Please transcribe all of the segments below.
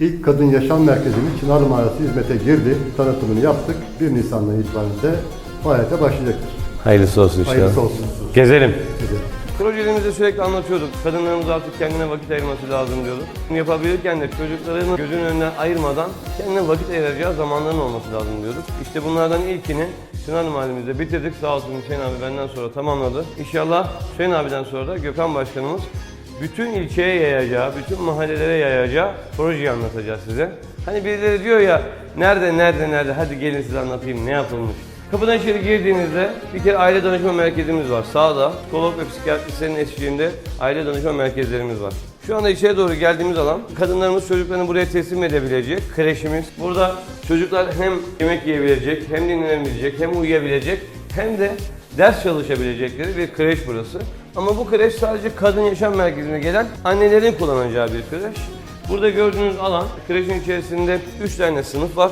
İlk kadın yaşam merkezimiz Çınarlı Mahallesi hizmete girdi. Tanıtımını yaptık. 1 Nisan'dan itibaren de faaliyete başlayacaktır. Hayırlısı olsun inşallah. Hayırlısı olsun. Gezelim. Size. Projelerimizde sürekli anlatıyorduk. Kadınlarımız artık kendine vakit ayırması lazım diyorduk. Bunu yapabilirken de çocuklarını gözünün önünden ayırmadan kendine vakit ayıracağı zamanların olması lazım diyorduk. İşte bunlardan ilkini Çınar Mahallemizde bitirdik. Sağ olsun Hüseyin abi benden sonra tamamladı. İnşallah Hüseyin abiden sonra da Gökhan Başkanımız bütün ilçeye yayacağı, bütün mahallelere yayacağı projeyi anlatacağız size. Hani birileri diyor ya nerede nerede nerede hadi gelin size anlatayım ne yapılmış. Kapıdan içeri girdiğinizde bir kere aile danışma merkezimiz var. Sağda psikolog ve psikiyatristlerin eşliğinde aile danışma merkezlerimiz var. Şu anda içeri doğru geldiğimiz alan kadınlarımız çocuklarını buraya teslim edebilecek kreşimiz. Burada çocuklar hem yemek yiyebilecek, hem dinlenebilecek, hem uyuyabilecek, hem de ders çalışabilecekleri bir kreş burası. Ama bu kreş sadece kadın yaşam merkezine gelen annelerin kullanacağı bir kreş. Burada gördüğünüz alan, kreşin içerisinde 3 tane sınıf var.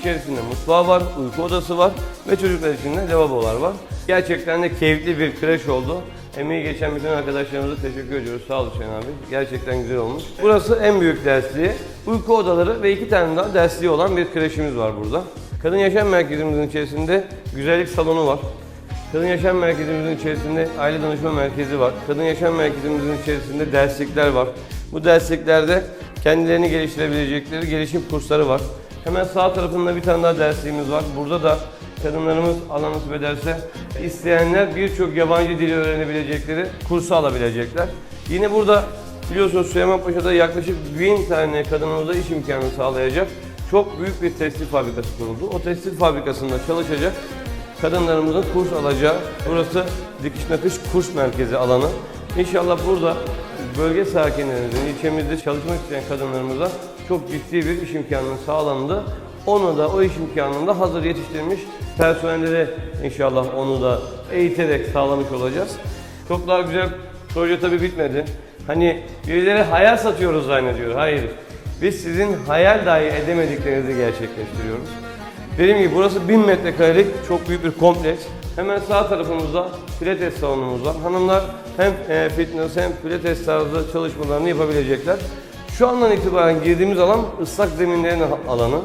İçerisinde mutfağı var, uyku odası var ve çocuklar için de lavabolar var. Gerçekten de keyifli bir kreş oldu. Emeği geçen bütün arkadaşlarımıza teşekkür ediyoruz. Sağ olun Hüseyin abi. Gerçekten güzel olmuş. Burası en büyük dersliği. Uyku odaları ve iki tane daha dersliği olan bir kreşimiz var burada. Kadın Yaşam Merkezimizin içerisinde güzellik salonu var. Kadın Yaşam Merkezimizin içerisinde aile danışma merkezi var. Kadın Yaşam Merkezimizin içerisinde derslikler var. Bu dersliklerde kendilerini geliştirebilecekleri gelişim kursları var. Hemen sağ tarafında bir tane daha dersliğimiz var. Burada da kadınlarımız Allah nasip ederse isteyenler birçok yabancı dili öğrenebilecekleri kursu alabilecekler. Yine burada biliyorsunuz Süleymanpaşa'da yaklaşık bin tane kadınımıza iş imkanı sağlayacak çok büyük bir tekstil fabrikası kuruldu. O tekstil fabrikasında çalışacak kadınlarımızın kurs alacağı, burası dikiş nakış kurs merkezi alanı. İnşallah burada bölge sakinlerimizin, ilçemizde çalışmak isteyen kadınlarımıza çok ciddi bir iş imkanının sağlandı. Onu da o iş imkanını da hazır yetiştirmiş personellere inşallah onu da eğiterek sağlamış olacağız. Çok daha güzel proje tabii bitmedi. Hani birileri hayal satıyoruz zannediyor. Hayır. Biz sizin hayal dahi edemediklerinizi gerçekleştiriyoruz. Dediğim gibi burası 1000 metrekarelik çok büyük bir kompleks. Hemen sağ tarafımızda pilates salonumuz var. Hanımlar hem e, fitness hem pilates tarzı çalışmalarını yapabilecekler. Şu andan itibaren girdiğimiz alan ıslak zeminlerin alanı.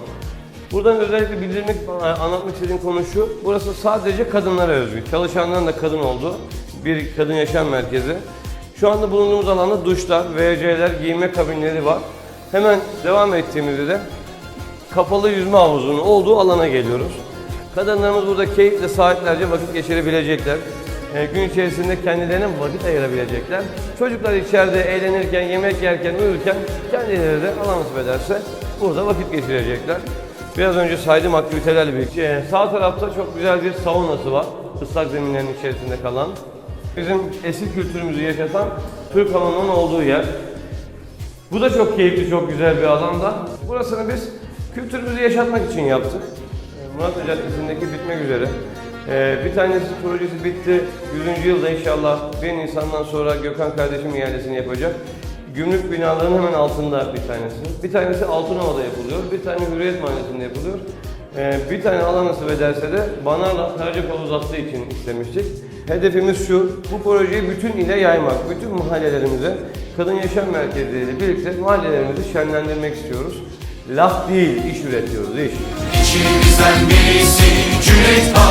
Buradan özellikle bildirmek, anlatmak istediğim konu şu. Burası sadece kadınlara özgü. Çalışanların da kadın olduğu bir kadın yaşam merkezi. Şu anda bulunduğumuz alanda duşlar, WC'ler, giyinme kabinleri var. Hemen devam ettiğimizde de kapalı yüzme havuzunun olduğu alana geliyoruz. Kadınlarımız burada keyifle saatlerce vakit geçirebilecekler. Ee, gün içerisinde kendilerine vakit ayırabilecekler. Çocuklar içeride eğlenirken, yemek yerken, uyurken kendileri de Allah nasip ederse burada vakit geçirecekler. Biraz önce saydığım aktivitelerle birlikte ee, sağ tarafta çok güzel bir saunası var. Islak zeminlerin içerisinde kalan. Bizim eski kültürümüzü yaşatan Türk hamamının olduğu yer. Bu da çok keyifli, çok güzel bir alanda. Burasını biz kültürümüzü yaşatmak için yaptık. Ee, Murat Caddesi'ndeki bitmek üzere. Ee, bir tanesi projesi bitti. 100. yılda inşallah 1 Nisan'dan sonra Gökhan kardeşim ihalesini yapacak. Gümrük binalarının hemen altında bir tanesi. Bir tanesi Altınova'da yapılıyor. Bir tane Hürriyet Mahallesi'nde yapılıyor. Ee, bir tane Allah nasip ederse de Banarla Karacakol uzattığı için istemiştik. Hedefimiz şu, bu projeyi bütün ile yaymak, bütün mahallelerimize kadın yaşam merkezleriyle birlikte mahallelerimizi şenlendirmek istiyoruz. Laf değil, iş üretiyoruz, iş. İçimizden birisi Cüneyt Başkan